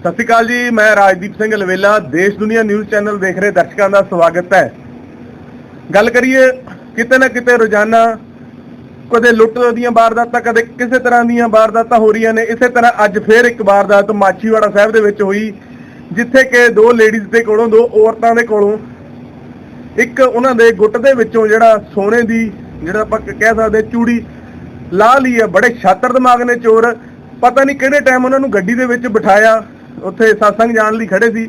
ਸਤਿ ਸ਼੍ਰੀ ਅਕਾਲ ਜੀ, ਮੈਂ ਰਾਜਦੀਪ ਸਿੰਘ ਲਵੇਲਾ, ਦੇਸ਼ ਦੁਨੀਆ ਨਿਊਜ਼ ਚੈਨਲ ਦੇਖ ਰਹੇ ਦਰਸ਼ਕਾਂ ਦਾ ਸਵਾਗਤ ਹੈ। ਗੱਲ ਕਰੀਏ, ਕਿਤੇ ਨਾ ਕਿਤੇ ਰੋਜ਼ਾਨਾ ਕਦੇ ਲੁੱਟ ਦੀਆਂ ਵਾਰਦਾਤਾਂ, ਕਦੇ ਕਿਸੇ ਤਰ੍ਹਾਂ ਦੀਆਂ ਵਾਰਦਾਤਾਂ ਹੋ ਰਹੀਆਂ ਨੇ। ਇਸੇ ਤਰ੍ਹਾਂ ਅੱਜ ਫੇਰ ਇੱਕ ਵਾਰਦਾਤ ਮਾਚੀਵਾੜਾ ਸਾਹਿਬ ਦੇ ਵਿੱਚ ਹੋਈ, ਜਿੱਥੇ ਕਿ ਦੋ ਲੇਡੀਜ਼ ਦੇ ਕੋਲੋਂ, ਦੋ ਔਰਤਾਂ ਦੇ ਕੋਲੋਂ, ਇੱਕ ਉਹਨਾਂ ਦੇ ਗੁੱਟ ਦੇ ਵਿੱਚੋਂ ਜਿਹੜਾ ਸੋਨੇ ਦੀ, ਜਿਹੜਾ ਆਪਾਂ ਕਹਿ ਸਕਦੇ ਚੂੜੀ ਲਾ ਲਈ ਹੈ। ਬੜੇ ਛਾਤਰ ਦਿਮਾਗ ਨੇ ਚੋਰ। ਪਤਾ ਨਹੀਂ ਕਿਹੜੇ ਟਾਈਮ ਉਹਨਾਂ ਨੂੰ ਗੱਡੀ ਦੇ ਵਿੱਚ ਬਿਠਾਇਆ। ਉੱਥੇ satsang ਜਾਣ ਲਈ ਖੜੇ ਸੀ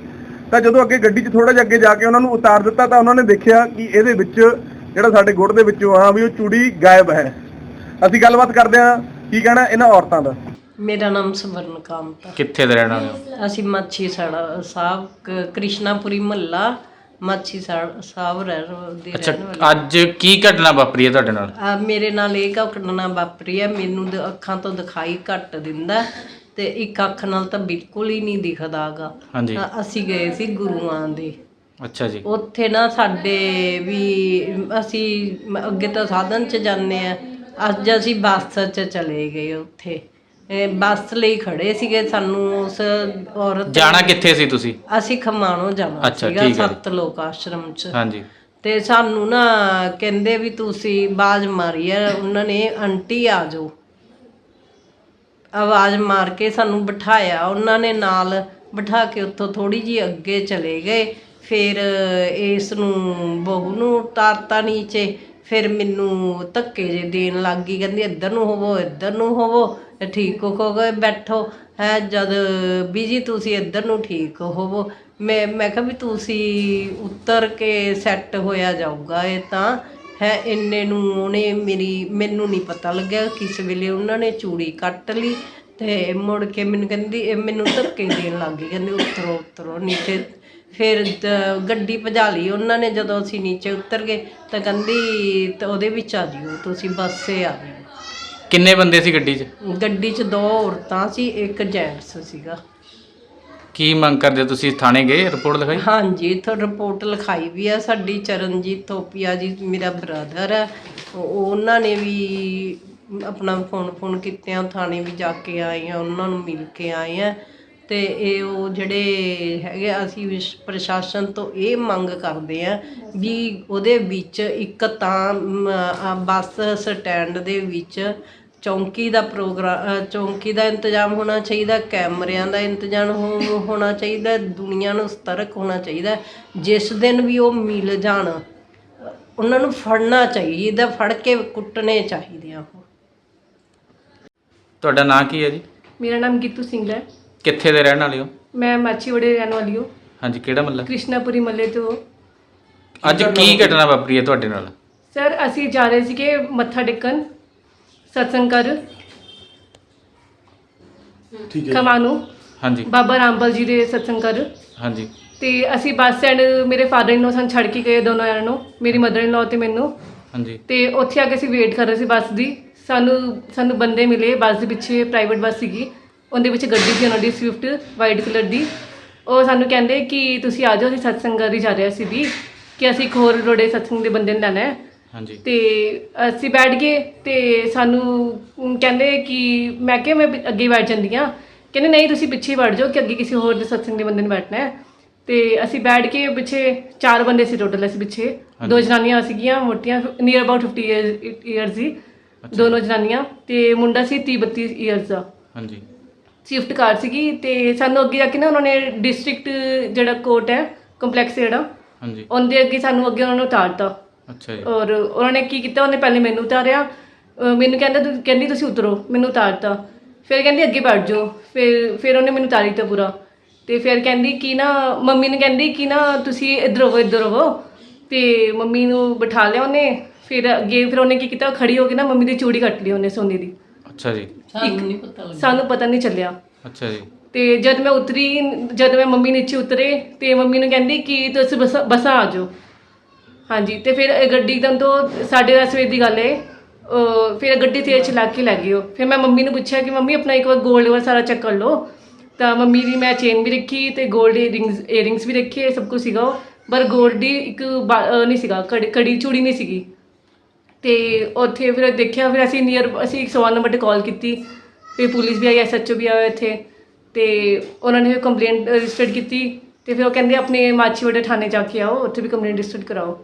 ਤਾਂ ਜਦੋਂ ਅੱਗੇ ਗੱਡੀ 'ਚ ਥੋੜਾ ਜਿਹਾ ਅੱਗੇ ਜਾ ਕੇ ਉਹਨਾਂ ਨੂੰ ਉਤਾਰ ਦਿੱਤਾ ਤਾਂ ਉਹਨਾਂ ਨੇ ਦੇਖਿਆ ਕਿ ਇਹਦੇ ਵਿੱਚ ਜਿਹੜਾ ਸਾਡੇ ਗੁੱਟ ਦੇ ਵਿੱਚੋਂ ਆ ਵੀ ਉਹ ਚੂੜੀ ਗਾਇਬ ਹੈ। ਅਸੀਂ ਗੱਲਬਾਤ ਕਰਦੇ ਹਾਂ ਕੀ ਕਹਿਣਾ ਇਹਨਾਂ ਔਰਤਾਂ ਦਾ? ਮੇਰਾ ਨਾਮ ਸਵਰਨ ਕਾਂਤ ਆ। ਕਿੱਥੇ ਦੇ ਰਹਿਣ ਵਾਲੇ ਹੋ? ਅਸੀਂ ਮੱਛੀ ਸਾੜਾ ਸਾਹਿਬ ਕ- ਕ੍ਰਿਸ਼ਨਾਪੁਰੀ ਮਹੱਲਾ ਮੱਛੀ ਸਾ- ਸਾਹਿਬ ਰਹਿ ਦੇ ਅੱਛਾ ਰਹਿਣ ਵਾਲੇ। ਅੱਜ ਕੀ ਘਟਨਾ ਵਾਪਰੀ ਹੈ ਤੁਹਾਡੇ ਨਾਲ? ਆ ਮੇਰੇ ਨਾਲ ਇਹ ਘਟਨਾ ਵਾਪਰੀ ਹੈ ਮੈਨੂੰ ਦ- ਅੱਖਾਂ ਤੋਂ ਦਿਖਾਈ ਘੱਟ ਦਿੰਦਾ ਤੇ ਇੱਕ ਅੱਖ ਨਾਲ ਤਾਂ ਬਿਲਕੁਲ ਹੀ ਨਹੀਂ ਦਿਖਦਾਗਾ। ਹਾਂਜੀ। ਅਸੀਂ ਗਏ ਸੀ ਗੁਰੂਆਂ ਦੇ। ਅੱਛਾ ਜੀ। ਉੱਥੇ ਨਾ ਸਾਡੇ ਵੀ ਅਸੀਂ ਮ- ਅੱਗੇ ਤਾਂ ਸਾਧਨ 'ਚ ਜਾਂਦੇ ਆ। ਅੱਜ ਅਸੀਂ ਬੱਸ 'ਚ ਚਲੇ ਗਏ ਉੱਥੇ। ਇਹ ਬੱਸ ਲਈ ਖੜੇ ਸੀਗੇ ਸਾਨੂੰ ਉਸ ਔਰਤ ਜਾਣਾ ਕਿੱਥੇ ਸੀ ਤੁਸੀਂ? ਅਸੀਂ ਖਮਾਣੋ ਜਾਣਾ ਅੱਛਾ, ਸੀਗਾ ਠੀਕ ਹੈ ਜੀ। ਸੱਤ ਲੋਕ ਆਸ਼ਰਮ 'ਚ। ਹਾਂਜੀ। ਤੇ ਸਾਨੂੰ ਨਾ ਕਹਿੰਦੇ ਵੀ ਤੁਸੀਂ ਬਾਜ਼ ਮਾਰੀ ਆ ਉਹਨਾਂ ਨੇ ਆਂਟੀ ਆ ਜਾਓ। ਆਵਾਜ਼ ਮਾਰ ਕੇ ਸਾਨੂੰ ਬਿਠਾਇਆ। ਉਹਨਾਂ ਨੇ ਨਾਲ ਬਿਠਾ ਕੇ ਉੱਥੋਂ ਥੋੜੀ ਜੀ ਅੱਗੇ ਚਲੇ ਗਏ। ਫਿਰ ਇਸ ਨੂੰ ਬਹੂ ਨੂੰ ਤਾਰਤਾ ਨੀਚੇ। ਫਿਰ ਮੈਨੂੰ ਧੱਕੇ ਜੇ ਦੇਣ ਲੱਗ ਗਈ। ਕਹਿੰਦੀ, ਇੱਧਰ ਨੂੰ ਹੋਵੋ, ਇੱਧਰ ਨੂੰ ਹੋਵੋ ਠੀਕ ਹੋ ਗਏ ਬੈਠੋ। ਹੈ, ਜਦ ਬੀਜੀ ਤੁਸੀਂ ਇੱਧਰ ਨੂੰ ਠੀਕ ਹੋਵੋ। ਮੈਂ ਮੈਂ ਕਿਹਾ ਵੀ ਤੁਸੀਂ ਉੱਤਰ ਕੇ ਸੈੱਟ ਹੋਇਆ ਜਾਊਗਾ ਇਹ ਤਾਂ। ਹੈ ਇੰਨੇ ਨੂੰ ਉਹਨੇ ਮੇਰੀ ਮੈਨੂੰ ਨਹੀਂ ਪਤਾ ਲੱਗਿਆ। ਕਿਸ ਵੇਲੇ ਉਹਨਾਂ ਨੇ ਚੂੜੀ ਕੱਟ ਲਈ ਤੇ ਮੁੜ ਕੇ ਮੈਨੂੰ ਕਹਿੰਦੀ ਇਹ ਮੈਨੂੰ ਧੱਕੇ ਦੇਣ ਲੱਗ ਗਈ। ਕਹਿੰਦੀ ਉਤਰੋ ਉਤਰੋ। ਨੀਚੇ ਫਿਰ ਦ- ਗੱਡੀ ਭਜਾ ਲਈ ਉਹਨਾਂ ਨੇ ਜਦੋਂ ਅਸੀਂ ਨੀਚੇ ਉਤਰ ਗਏ ਤਾਂ ਕਹਿੰਦੀ ਤੇ ਉਹਦੇ ਵਿੱਚ ਆ ਜਿਓ ਤੁਸੀਂ ਬੱਸੇ ਆ ਜਿਓ ਕਿੰਨੇ ਬੰਦੇ ਸੀ ਗੱਡੀ 'ਚ? ਗੱਡੀ 'ਚ ਦੋ ਔਰਤਾਂ ਸੀ ਇੱਕ ਜੈਂਟਸ ਸੀਗਾ। ਕੀ ਮੰਗ ਕਰਦੇ ਹੋ? ਤੁਸੀਂ? ਥਾਣੇ ਗਏ ਰਿਪੋਰਟ ਲਿਖਾਈ? ਹਾਂਜੀ ਇੱਥੋਂ ਰਿਪੋਰਟ ਲਿਖਾਈ ਵੀ ਆ। ਸਾਡੀ ਚਰਨਜੀਤ ਥੋਪੀਆ ਜੀ ਮੇਰਾ ਬ੍ਰਦਰ ਹੈ ਉਹ- ਉਹਨਾਂ ਨੇ ਵੀ ਆਪਣਾ ਫੋਨ ਫੋਨ ਕੀਤਿਆਂ ਥਾਣੇ ਵੀ ਜਾ ਕੇ ਆਏ ਆ ਉਹਨਾਂ ਨੂੰ ਮਿਲ ਕੇ ਆਏ ਆ। ਤੇ ਇਹ ਉਹ ਜਿਹੜੇ ਹੈਗੇ ਆ, ਅਸੀਂ ਵਿਸ਼- ਪ੍ਰਸ਼ਾਸਨ ਤੋਂ ਇਹ ਮੰਗ ਕਰਦੇ ਆ ਵੀ ਉਹਦੇ ਵਿੱਚ ਇੱਕ ਤਾਂ ਮ, ਆ, ਬੱਸ ਸਟੈਂਡ ਦੇ ਵਿੱਚ ਚੌਂਕੀ ਦਾ ਪ੍ਰੋਗਰਾਮ ਚੌਂਕੀ ਦਾ ਇੰਤਜ਼ਾਮ ਹੋਣਾ ਚਾਹੀਦਾ ਕੈਮਰਿਆਂ ਦਾ ਇੰਤਜ਼ਾਮ ਹੋ- ਹੋਣਾ ਚਾਹੀਦਾ ਦੁਨੀਆ ਨੂੰ ਸਤਰਕ ਹੋਣਾ ਚਾਹੀਦਾ ਜਿਸ ਦਿਨ ਵੀ ਉਹ ਮਿਲ ਜਾਣ ਉਹਨਾਂ ਨੂੰ ਫੜਨਾ ਚਾਹੀਦਾ ਫੜ ਕੇ ਕੁੱਟਣੇ ਚਾਹੀਦੇ ਆ ਉਹ। ਤੁਹਾਡਾ ਨਾਂ ਕੀ ਹੈ ਜੀ? ਮੇਰਾ ਨਾਮ ਗੀਤੂ ਸਿੰਘ ਹੈ। ਕਿੱਥੇ ਦੇ ਰਹਿਣ ਵਾਲੇ ਹੋ? ਮੈਂ ਮਾਚੀਵਾੜੇ ਰਹਿਣ ਵਾਲੀ ਹਾਂ। ਹਾਂਜੀ ਕਿਹੜਾ ਮੱਲਾ? ਕ੍ਰਿਸ਼ਨਾਪੁਰੀ ਮੱਲੇ ਤੋਂ। ਅੱਜ ਕੀ ਘਟਨਾ ਵਾਪਰੀ ਹੈ ਤੁਹਾਡੇ ਨਾਲ? ਸਰ ਅਸੀਂ ਜਾ ਰਹੇ ਸੀਗੇ ਮੱਥਾ ਟੇਕਣ। ਸਤਸੰਗ ਕਰ। ਠੀਕ ਹੈ ਖਮਾਨੂ ਹਾਂਜੀ। ਬਾਬਾ ਰਾਮਪਾਲ ਜੀ ਦੇ ਸਤਸੰਗ ਕਰ। ਹਾਂਜੀ। ਤੇ ਅਸੀਂ ਬੱਸ ਸਟੈਂਡ ਮੇਰੇ ਫਾਦਰ ਇਨ ਲੋ ਸਾਨੂੰ ਛੱਡ ਕੇ ਗਏ ਦੋਨੋਂ ਜਣਿਆਂ ਨੂੰ ਮੇਰੀ ਮਦਰ ਇਨ ਲੋ ਤੇ ਮੈਨੂੰ। ਹਾਂਜੀ। ਤੇ ਉੱਥੇ ਆ ਕੇ ਅਸੀਂ ਵੇਟ ਕਰ ਰਹੇ ਸੀ ਬੱਸ ਦੀ। ਸਾਨੂੰ ਸਾਨੂੰ ਬੰਦੇ ਮਿਲੇ ਬੱਸ ਦੇ ਪਿੱਛੇ ਪ੍ਰਾਈਵੇਟ ਬੱਸ ਸੀਗੀ। ਉਹਦੇ ਵਿੱਚ ਗੱਡੀ ਸੀ ਉਹਨਾਂ ਦੀ ਸਵਿਫਟ ਵਾਈਟ ਕਲਰ ਦੀ। ਉਹ ਸਾਨੂੰ ਕਹਿੰਦੇ ਕਿ ਤੁਸੀਂ ਆ ਜਾਓ ਅਸੀਂ ਸਤਸੰਗ ਕਰੀ ਜਾ ਰਹੇ ਸੀ ਵੀ। ਕਿ ਅਸੀਂ ਇੱਕ ਹੋਰ ਰੋੜੇ ਸਤਸੰਗ ਦੇ ਬੰਦੇ ਨੂੰ ਲੈਣਾ ਹੈ। ਹਾਂਜੀ। ਤੇ ਅਸੀਂ ਬੈਠ ਗਏ ਤੇ ਸਾਨੂੰ ਕਹਿੰਦੇ ਕਿ ਮੈਂ ਕਿਹਾ ਮੈਂ ਪਿ- ਅੱਗੇ ਹੀ ਬੈਠ ਜਾਂਦੀ ਹਾਂ। ਕਹਿੰਦੇ ਨਹੀਂ ਤੁਸੀਂ ਪਿੱਛੇ ਹੀ ਬੈਠ ਜਾਓ ਕਿ ਅੱਗੇ ਕਿਸੇ ਹੋਰ ਦੇ ਸਤਸੰਗ ਦੇ ਬੰਦੇ ਨੇ ਬੈਠਣਾ ਹੈ। ਤੇ ਅਸੀਂ ਬੈਠ ਕੇ ਪਿੱਛੇ ਚਾਰ ਬੰਦੇ ਸੀ ਟੋਟਲ ਅਸੀਂ ਪਿੱਛੇ। ਦੋ ਜਨਾਨੀਆਂ ਸੀਗੀਆਂ ਮੋਟੀਆਂ ਨੀਅਰ ਅਬਾਊਟ 50 ਇਅਰਸ ਸੀ। ਦੋਨੋਂ ਜਨਾਨੀਆਂ ਤੇ ਮੁੰਡਾ ਸੀ 30 32 ਇਅਰਸ ਦਾ। ਹਾਂਜੀ। ਸ਼ਿਫਟ ਕਾਰ ਸੀਗੀ ਤੇ ਸਾਨੂੰ ਅੱਗੇ ਜਾ ਕੇ ਨਾ ਉਹਨਾਂ ਨੇ ਡਿਸਟ੍ਰਿਕਟ ਜਿਹੜਾ ਕੋਰਟ ਹੈ ਕੰਪਲੈਕਸ ਜਿਹੜਾ ਹਾਂਜੀ। ਉਹਦੇ ਅੱਗੇ ਸਾਨੂੰ ਅੱਗੇ ਉਹਨਾਂ ਨੂੰ ਉਤਾਰਤਾ। ਅੱਛਾ ਜੀ। ਔਰ ਉਹਨਾਂ ਨੇ ਕੀ ਕੀਤਾ ਉਹਨੇ ਪਹਿਲੇ ਮੈਨੂੰ ਉਤਾਰਿਆ। ਅਹ ਮੈਨੂੰ ਕਹਿੰਦਾ ਤੂੰ ਕਹਿੰਦੀ ਤੁਸੀਂ ਉਤਰੋ ਮੈਨੂੰ ਉਤਾਰਤਾ। ਫਿਰ ਕਹਿੰਦੀ ਅੱਗੇ ਬੈਠ ਜਾਓ। ਫਿਰ ਫਿਰ ਉਹਨੇ ਮੈਨੂੰ ਉਤਾਰੀ ਤਾ ਪੂਰਾ। ਤੇ ਫਿਰ ਕਹਿੰਦੀ ਕਿ ਨਾ ਮੰਮੀ ਨੇ ਕਹਿੰਦੀ ਕਿ ਨਾ ਤੁਸੀਂ ਇੱਧਰ ਹੋਵੋ ਇੱਧਰ ਹੋਵੋ ਤੇ ਮੰਮੀ ਨੂੰ ਬਿਠਾ ਲਿਆ ਉਹਨੇ। ਫਿਰ ਅੱਗੇ ਫਿਰ ਉਹਨੇ ਕੀ ਕੀਤਾ ਖੜੀ ਹੋ ਕੇ ਨਾ ਮੰਮੀ ਦੀ ਚੂੜੀ ਕੱਟ ਲਈ ਉਹਨੇ ਸੋਨੇ ਦੀ। ਅੱਛਾ ਜੀ। ਸਾਨੂੰ ਨਹੀਂ ਪਤਾ ਲੱਗਿਆ। ਸਾਨੂੰ ਪਤਾ ਨਹੀਂ ਚੱਲਿਆ। ਅੱਛਾ ਜੀ। ਤੇ ਜਦ ਮੈਂ ਉਤਰੀ ਜਦ ਮੈਂ ਮੰਮੀ ਨੀਚੇ ਉਤਰੇ ਤੇ ਮੰਮੀ ਨੂੰ ਕਹਿੰਦੀ ਕਿ ਤੁਸੀਂ ਬਸ ਬਸਾਂ ਆ ਜਾਓ। ਹਾਂਜੀ, ਤੇ ਫਿਰ ਇਹ ਗੱਡੀ ਇੱਕਦਮ ਤੋਂ ਸਾਡੇ ਦਾ ਸਵੇਰ ਦੀ ਗੱਲ ਹੈ ਫਿਰ ਗੱਡੀ ਤੇਜ਼ ਚਲਾ ਕੇ ਲੈ ਗਈ ਉਹ। ਫਿਰ ਮੈਂ ਮੰਮੀ ਨੂੰ ਪੁੱਛਿਆ ਕਿ ਮੰਮੀ ਆਪਣਾ ਇੱਕ ਵਾਰ ਗੋਲਡ ਵਾਲਾ ਸਾਰਾ ਚੈੱਕ ਕਰ ਲਓ। ਤਾਂ ਮੰਮੀ ਦੀ ਮੈਂ ਚੇਨ ਵੀ ਰੱਖੀ ਤੇ ਗੋਲਡ ਈਅਰਿੰਗਸ ਈਅਰਿੰਗਸ ਵੀ ਰੱਖੇ ਸਭ ਕੁਝ ਸੀਗਾ ਉਹ। ਪਰ ਗੋਲਡ ਦੀ ਇੱਕ ਬਾ- ਨਹੀਂ ਸੀਗਾ, ਕੜ- ਕੜੀ ਚੂੜੀ ਨਹੀਂ ਸੀਗੀ। ਤੇ ਉੱਥੇ ਫਿਰ ਦੇਖਿਆ, ਫਿਰ ਅਸੀਂ ਨੀਅਰ ਅਸੀਂ 101 ਨੰਬਰ ਤੇ ਕਾਲ ਕੀਤੀ। ਫਿਰ ਪੁਲਿਸ ਵੀ ਆਈ ਐਸਐਚਓ ਵੀ ਆਇਆ ਇੱਥੇ। ਤੇ ਉਹਨਾਂ ਨੇ ਫਿਰ ਕੰਪਲੇਂਟ ਰਜਿਸਟਰਡ ਕੀਤੀ। ਤੇ ਫਿਰ ਉਹ ਕਹਿੰਦੇ, ਆਪਣੇ ਮਾਛੀਵਾੜਾ ਥਾਣੇ ਜਾ ਕੇ ਆਓ, ਉੱਥੇ ਵੀ ਕੰਪਲੇਂਟ ਰਜਿਸਟਰਡ ਕਰਾਓ।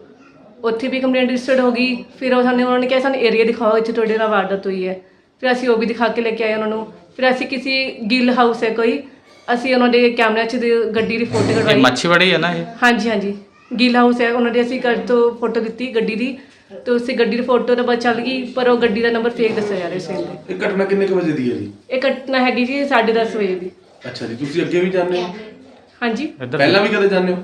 ਉੱਥੇ ਵੀ ਕੰਪਲੇਂਟ ਰਜਿਸਟਰਡ ਹੋ ਗਈ। ਫਿਰ ਉਹ ਸਾਨੂੰ ਉਹਨਾਂ ਨੇ ਕਿਹਾ ਸਾਨੂੰ ਏਰੀਆ ਦਿਖਾਓ ਇੱਥੇ ਤੁਹਾਡੇ ਨਾਲ ਵਾਰਦਾਤ ਹੋਈ ਹੈ। ਫਿਰ ਅਸੀਂ ਉਹ ਵੀ ਦਿਖਾ ਕੇ ਲੈ ਕੇ ਆਏ ਉਹਨਾਂ ਨੂੰ। ਫਿਰ ਅਸੀਂ ਕਿਸੇ ਗਿੱਲ ਹਾਊਸ ਹੈ ਕੋਈ ਅਸੀਂ ਉਹਨਾਂ ਦੇ ਕੈਮਰਿਆਂ 'ਚ ਦੇ ਗੱਡੀ ਦੀ ਫੋਟੋ ਇਹ ਕਢਵਾਈ। ਮੱਛੀਵਾੜੀ ਹੈ ਨਾ ਇਹ? ਹਾਂਜੀ ਹਾਂਜੀ। ਗਿੱਲ ਹਾਊਸ ਹੈ ਉਹਨਾਂ ਦੇ ਅਸੀਂ ਘਰ ਤੋਂ ਫੋਟੋ ਦਿੱਤੀ ਗੱਡੀ ਦੀ। ਤੇ ਉਸੇ ਗੱਡੀ ਦੀ ਫੋਟੋ ਤਾਂ ਬਸ ਚੱਲ ਗਈ ਪਰ ਉਹ ਗੱਡੀ ਦਾ ਨੰਬਰ ਫੇਕ ਦੱਸਿਆ ਜਾ ਰਿਹਾ ਸੀ ਇਹਦੇ। ਇਹ ਘਟਨਾ ਕਿੰਨੇ ਕੁ ਵਜੇ ਦੀ ਹੈ ਜੀ? ਇਹ ਘਟਨਾ ਹੈਗੀ ਜੀ 10:30 ਵਜੇ ਦੀ। ਅੱਛਾ ਜੀ ਤੁਸੀਂ ਅੱਗੇ ਵੀ ਜਾਂਦੇ ਹੋ? ਹਾਂਜੀ। ਇੱਧਰ ਪਹਿਲਾਂ ਵੀ ਕਦੇ ਜਾਂਦੇ ਹੋ?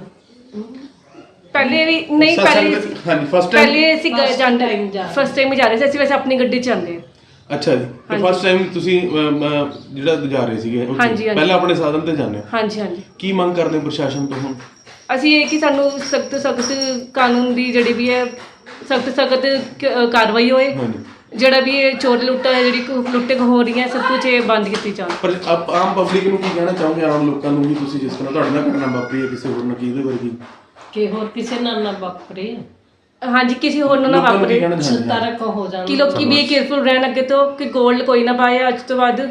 ਪਹਿਲੇ ਵੀ ਨਹੀਂ ਪਹਿਲੇ ਹਾਂਜੀ ਫਸਟ ਟਾਈਮ ਪਹਿਲੇ ਅਸੀਂ ਗਏ ਜਾਂਦੇ ਫਸਟ ਟਾਈਮ ਹੀ ਜਾ ਰਹੇ ਸੀ ਅਸੀਂ ਵੈਸੇ ਆਪਣੀ ਗੱਡੀ 'ਚ ਜਾਂਦੇ ਹਾਂ। ਅੱਛਾ ਜੀ। ਤੇ ਹਾਂਜੀ। ਫਸਟ ਟਾਈਮ ਤੁਸੀਂ ਅਮ, ਅਮ, ਜਿਹੜਾ ਜਾ ਰਹੇ ਸੀਗੇ ਉੱਥੇ, ਹਾਂਜੀ, ਹਾਂਜੀ। ਪਹਿਲਾਂ ਆਪਣੇ ਸਾਧਨ ਤੇ ਜਾਂਦੇ ਹੋ? ਹਾਂਜੀ ਹਾਂਜੀ। ਕੀ ਮੰਗ ਕਰਦੇ ਹੋ ਪ੍ਰਸ਼ਾਸਨ ਤੋਂ ਹੁਣ? ਅਸੀਂ ਇਹ ਕਿ ਸਾਨੂੰ ਸਖਤ ਸਖਤ ਕਾਨੂੰਨ ਦੀ ਜਿਹੜੀ ਵੀ ਹੈ ਸਖਤ ਸਖਤ ਕਾਰਵਾਈ ਹੋਏ। ਹਾਂਜੀ। ਜਿਹੜਾ ਵੀ ਇਹ ਚੋਰ ਲੁੱਟਾ ਹੈ ਜਿਹੜੀ ਕੁ- ਲੁੱਟੇ ਹੋ ਰਹੀਆਂ ਸਭ ਕੁਝ ਇਹ ਬੰਦ ਕੀਤੀ ਜਾਣ। ਪਰ ਆਪ- ਆਮ ਪਬਲਿਕ ਨੂੰ ਕੀ ਕਹਿਣਾ ਚਾਹੋਗੇ ਆਮ ਲੋਕਾਂ ਨੂੰ ਵੀ ਤੁਸੀਂ ਜਿਸ ਤਰ੍ਹਾਂ ਤੁਹਾਡੇ ਨਾਲ ਘਟਨਾ ਵਾਪਰੀ ਹੈ ਕਿਸੇ ਹੋਰ ਨਾਲ ਕੀ ਇਹਦੇ ਵਰਗੀ ਕਿ ਹੋਰ ਕਿਸੇ ਨਾਲ ਨਾ ਵਾਪਰੇ। ਹਾਂਜੀ ਕਿਸੇ ਹੋਰ ਨੂੰ ਨਾ ਲੋਕਾਂ ਨੂੰ ਕੀ ਵਾਪਰੇ ਕਹਿਣਾ ਚਾਹੁੰਦੇ ਹੋ ਤਰਕ ਹੋ ਜਾਣ। ਕਿ ਲੋਕੀ ਵੀ ਕੇਅਰਫੁਲ ਰਹਿਣ ਅੱਗੇ ਤੋਂ ਕਿ 골ਡ ਕੋਈ ਨਾ ਪਾਏ ਅੱਜ ਤੋਂ ਬਾਅਦ